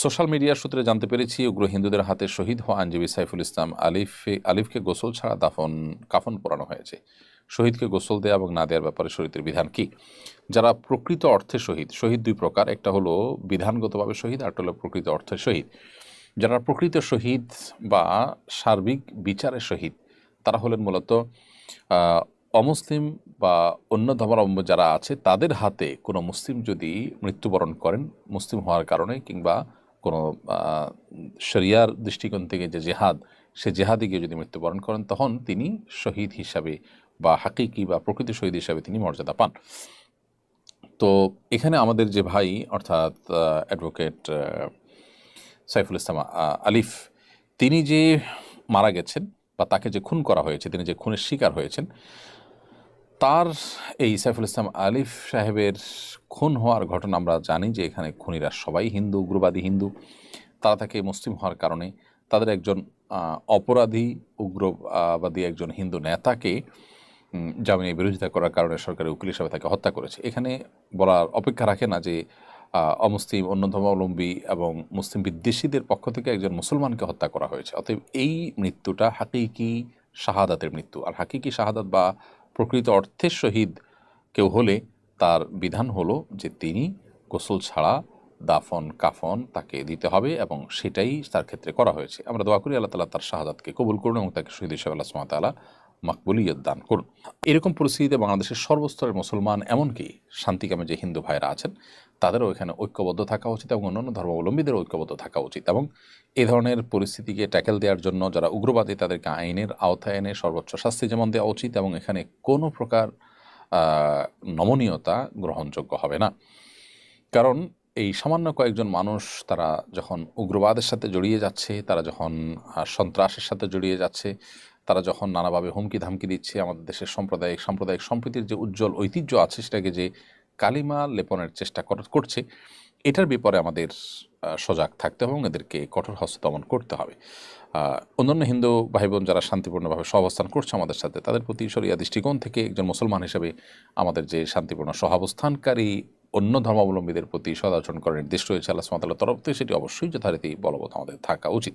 Social মিডিয়ার সূত্রে জানতে পেরেছি, উগ্র হিন্দুদের হাতে শহীদ হওয়া আইনজীবী সাইফুল ইসলাম আলিফ, আলিফকে গোসল ছাড়া দাফন, কাফন পরানো হয়েছে। শহীদকে গোসল দেওয়া এবং না দেওয়ার ব্যাপারে শরীরের বিধান কি? যারা প্রকৃত অর্থে শহীদ শহীদ দুই প্রকার, একটা হলো বিধানগতভাবে শহীদ আর হলো প্রকৃত অর্থে শহীদ। যারা প্রকৃত শহীদ বা সার্বিক বিচারে শহীদ, তারা হলেন মূলত অমুসলিম বা অন্য ধর্মাবলম্বী যারা আছে, তাদের হাতে কোনো মুসলিম যদি মৃত্যুবরণ করেন, মুসলিম হওয়ার কারণে কিংবা কোনো শরিয়ার দৃষ্টিকোণ থেকে যে জেহাদ, সে জেহাদে গিয়ে যদি মৃত্যুবরণ করেন, তখন তিনি শহীদ হিসাবে বা হাকিকি বা প্রকৃত শহীদ হিসাবে তিনি মর্যাদা পান। তো এখানে আমাদের যে ভাই, অর্থাৎ অ্যাডভোকেট সাইফুল ইসলাম আলিফ, তিনি যে মারা গেছেন বা তাকে যে খুন করা হয়েছে, তিনি যে খুনের শিকার হয়েছেন তার এই সাইফুল ইসলাম আলিফ সাহেবের খুন হওয়ার ঘটনা আমরা জানি যে এখানে খুনিরা সবাই হিন্দু, উগ্রবাদী হিন্দু। তারা তাকে মুসলিম হওয়ার কারণে তাদের একজন অপরাধী, উগ্রবাদী একজন হিন্দু নেতাকে জামিনের বিরোধিতা করার কারণে সরকারি উকিল হিসাবে তাকে হত্যা করেছে। এখানে বলার অপেক্ষা রাখে না যে অমুসলিম, অন্য ধর্মাবলম্বী এবং মুসলিম বিদ্বেষীদের পক্ষ থেকে একজন মুসলমানকে হত্যা করা হয়েছে। অতএব এই মৃত্যুটা হাকিকি শাহাদাতের মৃত্যু। আর হাকিকি শাহাদাত বা প্রকৃত অর্থের শহীদ। কেউ হলে তার বিধান হলো যে তিনি গোসল ছাড়া দাফন, কাফন তাকে দিতে হবে এবং সেটাই তার ক্ষেত্রে করা হয়েছে। আমরা দোয়া করি আল্লাহ তালা তার শাহাদাতকে কবুল করুন এবং তাকে শহীদ হিসাবে আল্লাহ সুমাতালা মাকবুলিয়ত দান করুন। এরকম পরিস্থিতিতে বাংলাদেশের সর্বস্তরের মুসলমান এমনকি শান্তিকামে যে হিন্দু ভাইরা আছেন তাদেরও এখানে ঐক্যবদ্ধ থাকা উচিত এবং অন্যান্য ধর্মাবলম্বীদেরও ঐক্যবদ্ধ থাকা উচিত এবং এ ধরনের পরিস্থিতিকে ট্যাকেল দেওয়ার জন্য যারা উগ্রবাদী তাদেরকে আইনের আওতায় এনে সর্বোচ্চ শাস্তি যেমন দেওয়া উচিত এবং এখানে কোনো প্রকার নমনীয়তা গ্রহণযোগ্য হবে না। কারণ এই সামান্য কয়েকজন মানুষ তারা যখন উগ্রবাদের সাথে জড়িয়ে যাচ্ছে, তারা যখন সন্ত্রাসের সাথে জড়িয়ে যাচ্ছে, তারা যখন নানাভাবে হুমকি ধামকি দিচ্ছে, আমাদের দেশের সাম্প্রদায়িক সাম্প্রদায়িক সম্প্রীতির যে উজ্জ্বল ঐতিহ্য আছে সেটাকে যে কালিমা লেপনের চেষ্টা কর- করছে। এটার ব্যাপারে আমাদের সজাগ থাকতে হবে এবং এদেরকে কঠোর হস্ত দমন করতে হবে। অন্যান্য হিন্দু ভাই বোন যারা শান্তিপূর্ণভাবে সহাবস্থান করছে আমাদের সাথে, তাদের প্রতি সরিয়া দৃষ্টিকোণ থেকে একজন মুসলমান হিসেবে আমাদের যে শান্তিপূর্ণ সহাবস্থানকারী অন্য ধর্মাবলম্বীদের প্রতি সদাচরণ করার নির্দেশ রয়েছে আল্লাহ তরফ থেকে, সেটি অবশ্যই যথারীতি বলবৎ আমাদের থাকা উচিত।